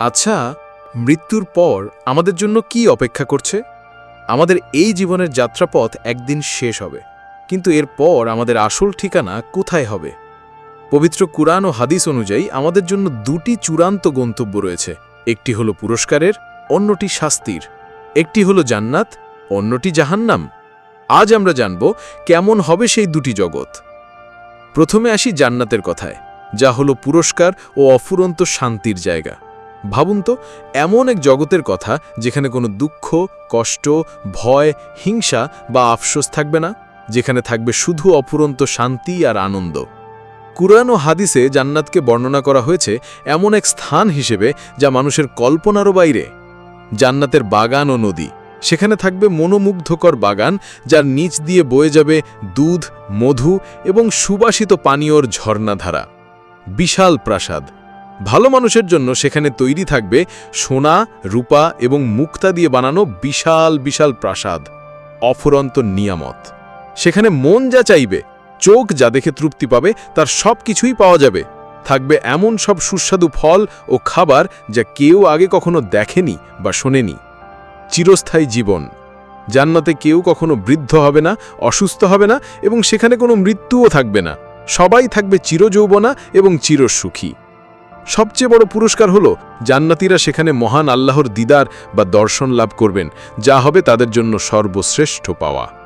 আচ্ছা মৃত্যুর পর আমাদের জন্য কি অপেক্ষা করছে? আমাদের এই জীবনের যাত্রাপথ একদিন শেষ হবে, কিন্তু এরপর আমাদের আসল ঠিকানা কোথায় হবে? পবিত্র কুরআন ও হাদিস অনুযায়ী আমাদের জন্য দুটি চূড়ান্ত গন্তব্য রয়েছে, একটি হলো পুরস্কারের, অন্যটি শাস্তির। একটি হলো জান্নাত, অন্যটি জাহান্নাম। আজ আমরা জানব কেমন হবে সেই দুটি জগৎ। প্রথমে আসি জান্নাতের কথায়, যা হলো পুরস্কার ও অফুরন্ত শান্তির জায়গা। ভাবুন তো, এমন এক জগতের কথা যেখানে কোনো দুঃখ, কষ্ট, ভয়, হিংসা বা আফসোস থাকবে না, যেখানে থাকবে শুধু অফুরন্ত শান্তি আর আনন্দ। কুরআন ও হাদিসে জান্নাতকে বর্ণনা করা হয়েছে এমন এক স্থান হিসেবে যা মানুষের কল্পনারও বাইরে। জান্নাতের বাগান ও নদী, সেখানে থাকবে মনোমুগ্ধকর বাগান যার নিচ দিয়ে বয়ে যাবে দুধ, মধু এবং সুবাসিত পানীয়র ঝর্ণাধারা। বিশাল প্রাসাদ ভালো মানুষের জন্য সেখানে তৈরি থাকবে সোনা, রূপা এবং মুক্তা দিয়ে বানানো বিশাল বিশাল প্রাসাদ, অফুরন্ত নিয়ামত। সেখানে মন যা চাইবে, চোখ যা দেখে তৃপ্তি পাবে, তার সব কিছুই পাওয়া যাবে। থাকবে এমন সব সুস্বাদু ফল ও খাবার যা কেউ আগে কখনো দেখেনি বা শোনেনি। চিরস্থায়ী জীবন। জান্নাতে কেউ কখনো বৃদ্ধ হবে না, অসুস্থ হবে না এবং সেখানে কোনো মৃত্যুও থাকবে না। সবাই থাকবে চিরযৌবনা এবং চিরসুখী। সবচেয়ে বড় পুরস্কার হলো, জান্নাতিরা সেখানে মহান আল্লাহর দিদার বা দর্শন লাভ করবেন, যা হবে তাদের জন্য সর্বশ্রেষ্ঠ পাওয়া।